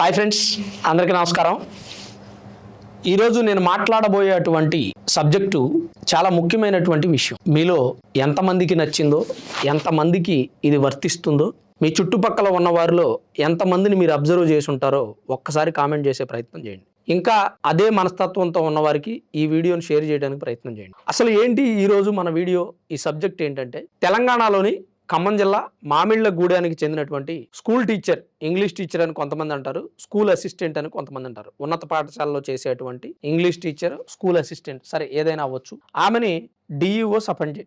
Hi friends అందరికీ నమస్కారం. ఈరోజు నేను మాట్లాడబోయేటువంటి సబ్జెక్టు చాలా ముఖ్యమైనటువంటి విషయం. మీలో ఎంతమందికి నచ్చిందో ఎంతమందికి ఇది వర్తిస్తుందో మీ చుట్టుపక్కల ఉన్న వారిలో ఎంతమందిని మీరు అబ్జర్వ్ చేసి ఉంటారో ఒక్కసారి కామెంట్ చేసే ప్రయత్నం చేయండి. ఇంకా అదే మనస్తత్వంతో ఉన్నవారికి ఈ వీడియోని షేర్ చేయడానికి ప్రయత్నం చేయండి. అసలు ఏంటి ఈరోజు మన వీడియో ఈ సబ్జెక్ట్ ఏంటంటే తెలంగాణలోని ఖమ్మం జిల్లా మామిళ్ళ గూడానికి చెందినటువంటి స్కూల్ టీచర్ ఇంగ్లీష్ టీచర్ అని కొంతమంది అంటారు స్కూల్ అసిస్టెంట్ అని కొంతమంది అంటారు. ఉన్నత పాఠశాలలో చేసేటువంటి ఇంగ్లీష్ టీచర్ స్కూల్ అసిస్టెంట్ సరే ఏదైనా అవ్వచ్చు. ఆమెని డిఈఓ సస్పెండ్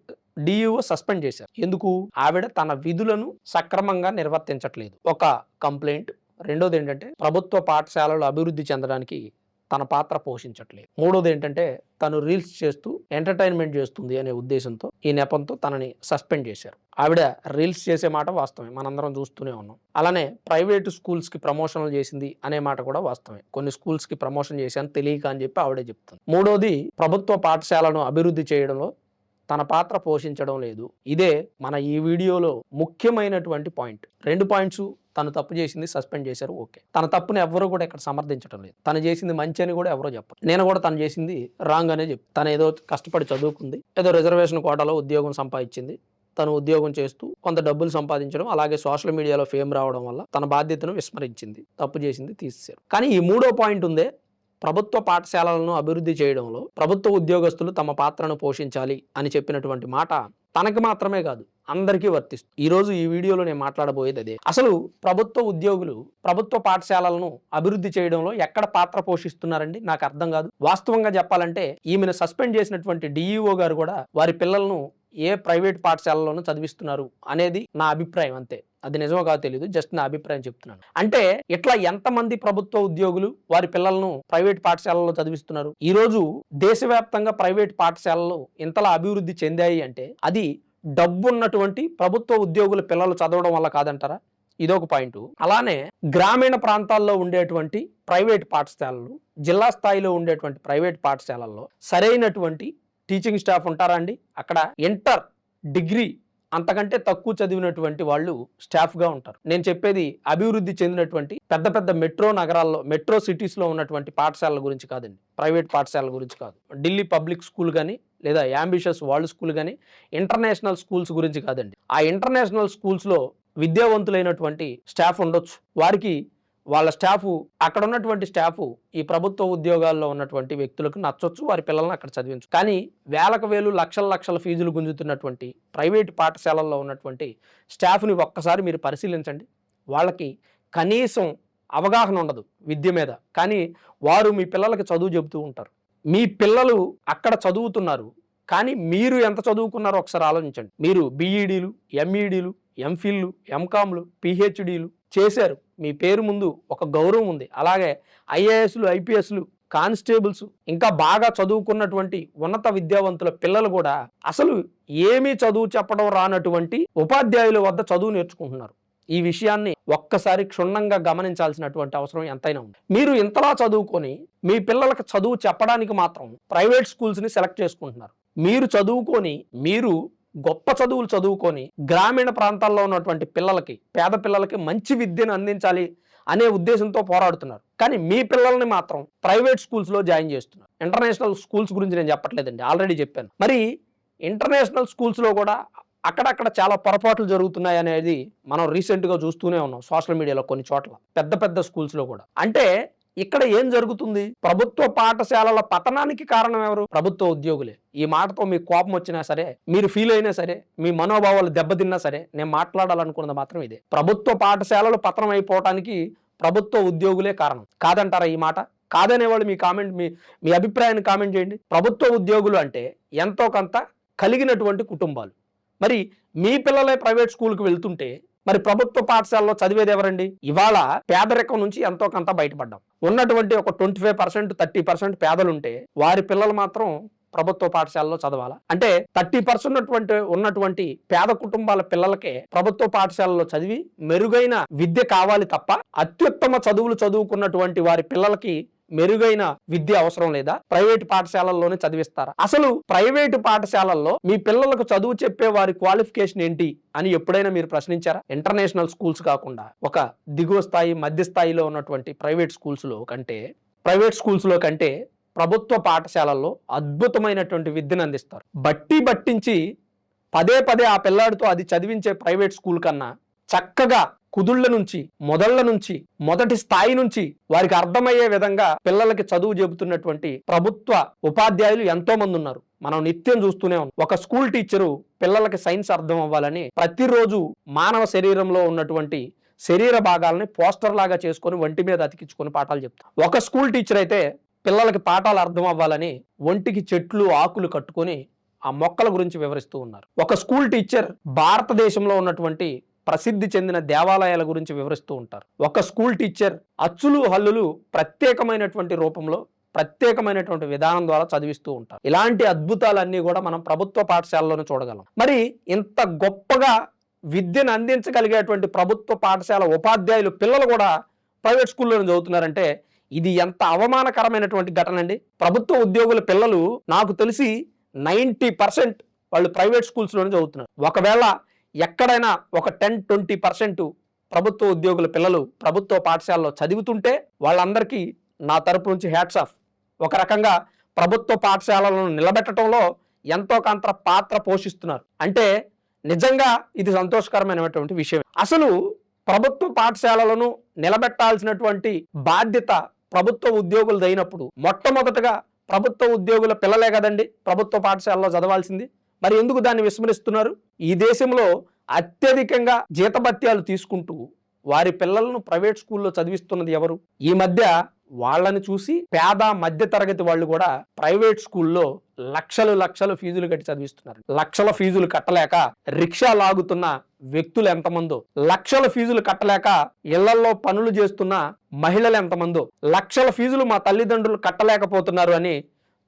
డిఈఓ సస్పెండ్ చేశారు. ఎందుకు? ఆవిడ తన విధులను సక్రమంగా నిర్వర్తించట్లేదు. ఒక కంప్లైంట్. రెండోది ఏంటంటే ప్రభుత్వ పాఠశాలలు అభివృద్ధి చెందడానికి తన పాత్ర పోషించట్లేదు. మూడోది ఏంటంటే తను రీల్స్ చేస్తూ ఎంటర్టైన్మెంట్ చేస్తుంది అనే ఉద్దేశంతో ఈ నెపంతో తనని సస్పెండ్ చేశారు. ఆవిడ రీల్స్ చేసే మాట వాస్తవమే. మనందరం చూస్తూనే ఉన్నాం. అలానే ప్రైవేట్ స్కూల్స్కి ప్రమోషన్లు చేసింది అనే మాట కూడా వాస్తవమే. కొన్ని స్కూల్స్కి ప్రమోషన్ చేశాను తెలియక అని చెప్పి ఆవిడే చెప్తుంది. మూడోది ప్రభుత్వ పాఠశాలను అభివృద్ధి చేయడంలో తన పాత్ర పోషించడం లేదు. ఇదే మన ఈ వీడియోలో ముఖ్యమైనటువంటి పాయింట్. రెండు పాయింట్స్ తను తప్పు చేసింది సస్పెండ్ చేశారు ఓకే. తన తప్పుని ఎవరు కూడా ఇక్కడ సమర్థించడం లేదు. తను చేసింది మంచి అని కూడా ఎవరో చెప్పరు. నేను కూడా తను చేసింది రాంగ్ అనే చెప్పి తను ఏదో కష్టపడి చదువుకుంది ఏదో రిజర్వేషన్ కోటాలో ఉద్యోగం సంపాదించింది. తను ఉద్యోగం చేస్తూ కొంత డబ్బులు సంపాదించడం అలాగే సోషల్ మీడియాలో ఫేమ్ రావడం వల్ల తన బాధ్యతను విస్మరించింది తప్పు చేసింది తీసేశారు. కానీ ఈ మూడో పాయింట్ ఉందే ప్రభుత్వ పాఠశాలలను అభివృద్ధి చేయడంలో ప్రభుత్వ ఉద్యోగస్తులు తమ పాత్రను పోషించాలి అని చెప్పినటువంటి మాట తనకి మాత్రమే కాదు అందరికీ వర్తిస్తుంది ఈరోజు ఈ వీడియోలో నేను మాట్లాడబోయేది అదే. అసలు ప్రభుత్వ ఉద్యోగులు ప్రభుత్వ పాఠశాలలను అభివృద్ధి చేయడంలో ఎక్కడ పాత్ర పోషిస్తున్నారండి? నాకు అర్థం కాదు. వాస్తవంగా చెప్పాలంటే ఈమెను సస్పెండ్ చేసినటువంటి డిఈఓ గారు కూడా వారి పిల్లలను ఏ ప్రైవేట్ పాఠశాలలోనూ చదివిస్తున్నారు అనేది నా అభిప్రాయం అంతే. అది నిజమో కాదు తెలియదు జస్ట్ నా అభిప్రాయం చెప్తున్నాను. అంటే ఇట్లా ఎంతమంది ప్రభుత్వ ఉద్యోగులు వారి పిల్లలను ప్రైవేట్ పాఠశాలలో చదివిస్తున్నారు? ఈరోజు దేశవ్యాప్తంగా ప్రైవేట్ పాఠశాలలు ఇంతలా అభివృద్ధి చెందాయి అంటే అది డబ్బున్నటువంటి ప్రభుత్వ ఉద్యోగుల పిల్లలు చదవడం వల్ల కాదంటారా? ఇదొక పాయింట్. అలానే గ్రామీణ ప్రాంతాల్లో ఉండేటువంటి ప్రైవేట్ పాఠశాలలు జిల్లా స్థాయిలో ఉండేటువంటి ప్రైవేట్ పాఠశాలల్లో సరైనటువంటి టీచింగ్ స్టాఫ్ ఉంటారా అండి? అక్కడ ఇంటర్ డిగ్రీ అంతకంటే తక్కువ చదివినటువంటి వాళ్ళు స్టాఫ్గా ఉంటారు. నేను చెప్పేది అభివృద్ధి చెందినటువంటి పెద్ద పెద్ద మెట్రో నగరాల్లో మెట్రో సిటీస్లో ఉన్నటువంటి పాఠశాలల గురించి కాదండి. ప్రైవేట్ పాఠశాలల గురించి కాదు. ఢిల్లీ పబ్లిక్ స్కూల్ కానీ లేదా యాంబిషియస్ వరల్డ్ స్కూల్ కానీ ఇంటర్నేషనల్ స్కూల్స్ గురించి కాదండి. ఆ ఇంటర్నేషనల్ స్కూల్స్లో విద్యావంతులైనటువంటి స్టాఫ్ ఉండొచ్చు. వారికి వాళ్ళ స్టాఫ్ అక్కడ ఉన్నటువంటి స్టాఫ్ ఈ ప్రభుత్వ ఉద్యోగాల్లో ఉన్నటువంటి వ్యక్తులకు నచ్చొచ్చు వారి పిల్లల్ని అక్కడ చదివించు. కానీ వేలకు వేలు లక్షల లక్షల ఫీజులు గుంజుతున్నటువంటి ప్రైవేట్ పాఠశాలల్లో ఉన్నటువంటి స్టాఫ్ని ఒక్కసారి మీరు పరిశీలించండి. వాళ్ళకి కనీసం అవగాహన ఉండదు విద్య మీద. కానీ వారు మీ పిల్లలకి చదువు చెబుతూ ఉంటారు. మీ పిల్లలు అక్కడ చదువుతున్నారు. కానీ మీరు ఎంత చదువుకున్నారో ఒకసారి ఆలోచించండి. మీరు బీఈడీలు ఎంఈడీలు ఎంఫిల్లు ఎంకామ్లు పిహెచ్డీలు చేశారు. మీ పేరు ముందు ఒక గౌరవం ఉంది. అలాగే ఐఏఎస్లు ఐపీఎస్లు కానిస్టేబుల్స్ ఇంకా బాగా చదువుకున్నటువంటి ఉన్నత విద్యావంతుల పిల్లలు కూడా అసలు ఏమీ చదువు చెప్పడం రానటువంటి ఉపాధ్యాయుల వద్ద చదువు నేర్చుకుంటున్నారు. ఈ విషయాన్ని ఒక్కసారి క్షుణ్ణంగా గమనించాల్సినటువంటి అవసరం ఎంతైనా ఉంది. మీరు ఇంతలా చదువుకొని మీ పిల్లలకు చదువు చెప్పడానికి మాత్రం ప్రైవేట్ స్కూల్స్ని సెలెక్ట్ చేసుకుంటున్నారు. మీరు చదువుకొని మీరు గొప్ప చదువులు చదువుకొని గ్రామీణ ప్రాంతాల్లో ఉన్నటువంటి పిల్లలకి పేద పిల్లలకి మంచి విద్యను అందించాలి అనే ఉద్దేశంతో పోరాడుతున్నారు. కానీ మీ పిల్లల్ని మాత్రం ప్రైవేట్ స్కూల్స్లో జాయిన్ చేస్తున్నారు. ఇంటర్నేషనల్ స్కూల్స్ గురించి నేను చెప్పట్లేదండి ఆల్రెడీ చెప్పాను. మరి ఇంటర్నేషనల్ స్కూల్స్లో కూడా అక్కడక్కడ చాలా పొరపాట్లు జరుగుతున్నాయి అనేది మనం రీసెంట్గా చూస్తూనే ఉన్నాం సోషల్ మీడియాలో కొన్ని చోట్ల పెద్ద పెద్ద స్కూల్స్లో కూడా. అంటే ఇక్కడ ఏం జరుగుతుంది? ప్రభుత్వ పాఠశాలల పతనానికి కారణం ఎవరు? ప్రభుత్వ ఉద్యోగులే. ఈ మాటతో మీకు కోపం వచ్చినా సరే మీరు ఫీల్ అయినా సరే మీ మనోభావాలు దెబ్బతిన్నా సరే నేను మాట్లాడాలనుకున్నది మాత్రం ఇదే. ప్రభుత్వ పాఠశాలలు పతనం అయిపోవటానికి ప్రభుత్వ ఉద్యోగులే కారణం. కాదంటారా ఈ మాట? కాదనే వాళ్ళు మీ కామెంట్ మీ మీ అభిప్రాయాన్ని కామెంట్ చేయండి. ప్రభుత్వ ఉద్యోగులు అంటే ఎంతో కొంత కలిగినటువంటి కుటుంబాలు. మరి మీ పిల్లలే ప్రైవేట్ స్కూల్కి వెళ్తుంటే మరి ప్రభుత్వ పాఠశాలలో చదివేది ఎవరండి? ఇవాళ పేదరికం నుంచి ఎంతో కొంత బయటపడ్డాం. ఉన్నటువంటి ఒక twenty five percent thirty percent పేదలుంటే వారి పిల్లలు మాత్రం ప్రభుత్వ పాఠశాలలో చదవాలా? అంటే థర్టీ పర్సెంట్ ఉన్నటువంటి ఉన్నటువంటి పేద కుటుంబాల పిల్లలకే ప్రభుత్వ పాఠశాలలో చదివి మెరుగైన విద్య కావాలి తప్ప అత్యుత్తమ చదువులు చదువుకున్నటువంటి వారి పిల్లలకి మెరుగైన విద్య అవసరం లేదా? ప్రైవేట్ పాఠశాలల్లోనే చదివిస్తారా? అసలు ప్రైవేటు పాఠశాలల్లో మీ పిల్లలకు చదువు చెప్పే వారి క్వాలిఫికేషన్ ఏంటి అని ఎప్పుడైనా మీరు ప్రశ్నించారా? ఇంటర్నేషనల్ స్కూల్స్ కాకుండా ఒక దిగువ స్థాయి మధ్య స్థాయిలో ఉన్నటువంటి ప్రైవేట్ స్కూల్స్లో కంటే ప్రైవేట్ స్కూల్స్లో కంటే ప్రభుత్వ పాఠశాలల్లో అద్భుతమైనటువంటి విద్యను అందిస్తారు. బట్టి బట్టించి పదే పదే ఆ పిల్లాడితో అది చదివించే ప్రైవేట్ స్కూల్ కన్నా చక్కగా కుదుళ్ళ నుంచి మొదళ్ళ నుంచి మొదటి స్థాయి నుంచి వారికి అర్థమయ్యే విధంగా పిల్లలకి చదువు చెబుతున్నటువంటి ప్రభుత్వ ఉపాధ్యాయులు ఎంతో మంది ఉన్నారు. మనం నిత్యం చూస్తూనే ఉన్నాం. ఒక స్కూల్ టీచరు పిల్లలకి సైన్స్ అర్థం అవ్వాలని ప్రతిరోజు మానవ శరీరంలో ఉన్నటువంటి శరీర భాగాలని పోస్టర్ లాగా చేసుకొని ఒంటి మీద అతికించుకొని పాఠాలు చెప్తారు ఒక స్కూల్ టీచర్ అయితే పిల్లలకి పాఠాలు అర్థం అవ్వాలని ఒంటికి చెట్లు ఆకులు కట్టుకొని ఆ మొక్కల గురించి వివరిస్తూ ఉన్నారు. ఒక స్కూల్ టీచర్ భారతదేశంలో ఉన్నటువంటి ప్రసిద్ధి చెందిన దేవాలయాల గురించి వివరిస్తూ ఉంటారు. ఒక స్కూల్ టీచర్ అచ్చులు హల్లులు ప్రత్యేకమైనటువంటి రూపంలో ప్రత్యేకమైనటువంటి విధానం ద్వారా చదివిస్తూ ఉంటారు. ఇలాంటి అద్భుతాలన్నీ కూడా మనం ప్రభుత్వ పాఠశాలలోనే చూడగలం. మరి ఇంత గొప్పగా విద్యను అందించగలిగేటువంటి ప్రభుత్వ పాఠశాల ఉపాధ్యాయులు పిల్లలు కూడా ప్రైవేట్ స్కూల్లోనే చదువుతున్నారంటే ఇది ఎంత అవమానకరమైనటువంటి ఘటన అండి ప్రభుత్వ ఉద్యోగుల పిల్లలు నాకు తెలిసి నైంటీ పర్సెంట్ వాళ్ళు ప్రైవేట్ స్కూల్స్లోనే చదువుతున్నారు. ఒకవేళ ఎక్కడైనా ఒక టెన్ ట్వంటీ పర్సెంట్ ప్రభుత్వ ఉద్యోగుల పిల్లలు ప్రభుత్వ పాఠశాలలో చదువుతుంటే వాళ్ళందరికీ నా తరపు నుంచి హ్యాట్స్ ఆఫ్. ఒక రకంగా ప్రభుత్వ పాఠశాలలను నిలబెట్టడంలో ఎంతో కొంత పాత్ర పోషిస్తున్నారు. అంటే నిజంగా ఇది సంతోషకరమైనటువంటి విషయం. అసలు ప్రభుత్వ పాఠశాలలను నిలబెట్టాల్సినటువంటి బాధ్యత ప్రభుత్వ ఉద్యోగులదైనప్పుడు మొట్టమొదటగా ప్రభుత్వ ఉద్యోగుల పిల్లలే కదండి ప్రభుత్వ పాఠశాలలో చదవాల్సింది. మరి ఎందుకు దాన్ని విస్మరిస్తున్నారు? ఈ దేశంలో అత్యధికంగా జీతభత్యాలు తీసుకుంటూ వారి పిల్లలను ప్రైవేట్ స్కూల్లో చదివిస్తున్నది ఎవరు? ఈ మధ్య వాళ్ళని చూసి పేద మధ్య తరగతి వాళ్ళు కూడా ప్రైవేట్ స్కూల్లో లక్షలు లక్షలు ఫీజులు కట్టి చదివిస్తున్నారు. లక్షల ఫీజులు కట్టలేక రిక్షా లాగుతున్న వ్యక్తులు ఎంతమందో లక్షల ఫీజులు కట్టలేక ఇళ్ళలో పనులు చేస్తున్న మహిళలు ఎంతమందో లక్షల ఫీజులు మా తల్లిదండ్రులు కట్టలేకపోతున్నారు అని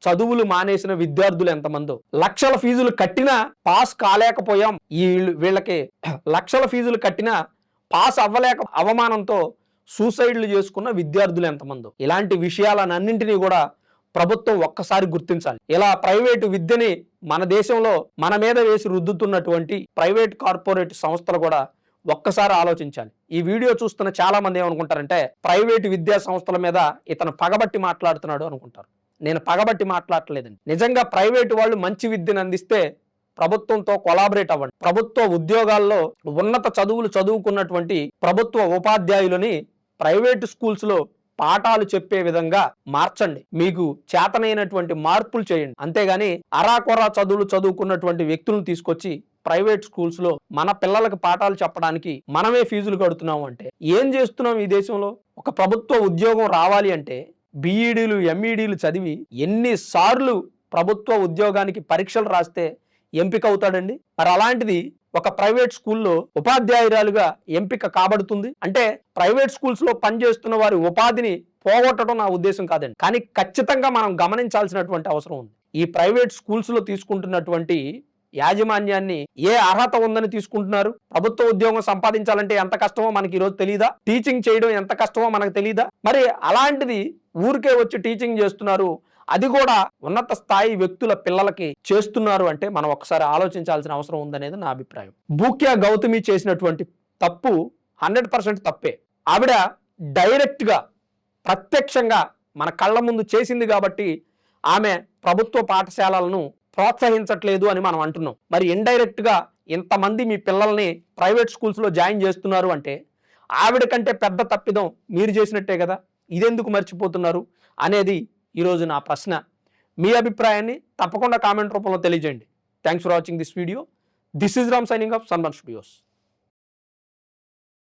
చదువులు మానేసిన విద్యార్థులు ఎంతమందో. లక్షల ఫీజులు కట్టినా పాస్ కాలేకపోయాం ఈ వీళ్ళకి. లక్షల ఫీజులు కట్టినా పాస్ అవ్వలేక అవమానంతో సూసైడ్లు చేసుకున్న విద్యార్థులు ఎంతమందో. ఇలాంటి విషయాలన్నింటినీ కూడా ప్రభుత్వం ఒక్కసారి గుర్తించాలి. ఇలా ప్రైవేటు విద్యని మన దేశంలో మన మీద వేసి రుద్దుతున్నటువంటి ప్రైవేట్ కార్పొరేట్ సంస్థలు కూడా ఒక్కసారి ఆలోచించాలి. ఈ వీడియో చూస్తున్న చాలా మంది ఏమనుకుంటారంటే ప్రైవేటు విద్యా సంస్థల మీద ఇతను పగబట్టి మాట్లాడుతున్నాడు అనుకుంటారు. నేను పగబట్టి మాట్లాడలేదండి నిజంగా ప్రైవేటు వాళ్ళు మంచి విద్యను అందిస్తే ప్రభుత్వంతో కొలాబరేట్ అవ్వండి. ప్రభుత్వ ఉద్యోగాల్లో ఉన్నత చదువులు చదువుకున్నటువంటి ప్రభుత్వ ఉపాధ్యాయులని ప్రైవేటు స్కూల్స్లో పాఠాలు చెప్పే విధంగా మార్చండి. మీకు చేతనైనటువంటి మార్పులు చేయండి. అంతేగాని అరాకొరా చదువులు చదువుకున్నటువంటి వ్యక్తులను తీసుకొచ్చి ప్రైవేట్ స్కూల్స్లో మన పిల్లలకు పాఠాలు చెప్పడానికి మనమే ఫీజులు కడుతున్నాం అంటే ఏం చేస్తున్నాం ఈ దేశంలో? ఒక ప్రభుత్వ ఉద్యోగం రావాలి అంటే బీఈడీలు ఎంఈడీలు చదివి ఎన్నిసార్లు ప్రభుత్వ ఉద్యోగానికి పరీక్షలు రాస్తే ఎంపిక అవుతాడండి మరి అలాంటిది ఒక ప్రైవేట్ స్కూల్లో ఉపాధ్యాయురాలుగా ఎంపిక కాబడుతుంది. అంటే ప్రైవేట్ స్కూల్స్లో పనిచేస్తున్న వారి ఉపాధిని పోగొట్టడం నా ఉద్దేశం కాదండి. కానీ ఖచ్చితంగా మనం గమనించాల్సినటువంటి అవసరం ఉంది. ఈ ప్రైవేట్ స్కూల్స్లో తీసుకుంటున్నటువంటి యాజమాన్యాన్ని ఏ అర్హత ఉందని తీసుకుంటున్నారు? ప్రభుత్వ ఉద్యోగం సంపాదించాలంటే ఎంత కష్టమో మనకి ఈరోజు తెలియదా టీచింగ్ చేయడం ఎంత కష్టమో మనకు తెలియదా మరి అలాంటిది ఊరికే వచ్చి టీచింగ్ చేస్తున్నారు. అది కూడా ఉన్నత స్థాయి వ్యక్తుల పిల్లలకి చేస్తున్నారు అంటే మనం ఒకసారి ఆలోచించాల్సిన అవసరం ఉందనేది నా అభిప్రాయం. బూక్యా గౌతమి చేసినటువంటి తప్పు హండ్రెడ్ పర్సెంట్ తప్పే. ఆవిడ డైరెక్ట్గా ప్రత్యక్షంగా మన కళ్ళ ముందు చేసింది కాబట్టి ఆమె ప్రభుత్వ పాఠశాలలను ప్రోత్సహించట్లేదు అని మనం అంటున్నాం. మరి ఇండైరెక్ట్గా ఇంతమంది మీ పిల్లల్ని ప్రైవేట్ స్కూల్స్లో జాయిన్ చేస్తున్నారు అంటే ఆవిడ కంటే పెద్ద తప్పిదం మీరు చేసినట్టే కదా? ఇదెందుకు మర్చిపోతున్నారు? అనేది ఈరోజు నా ప్రశ్న. మీ అభిప్రాయాన్ని తప్పకుండా కామెంట్ రూపంలో తెలియజేయండి. Thanks for watching this video this is Ram signing off Sanman studios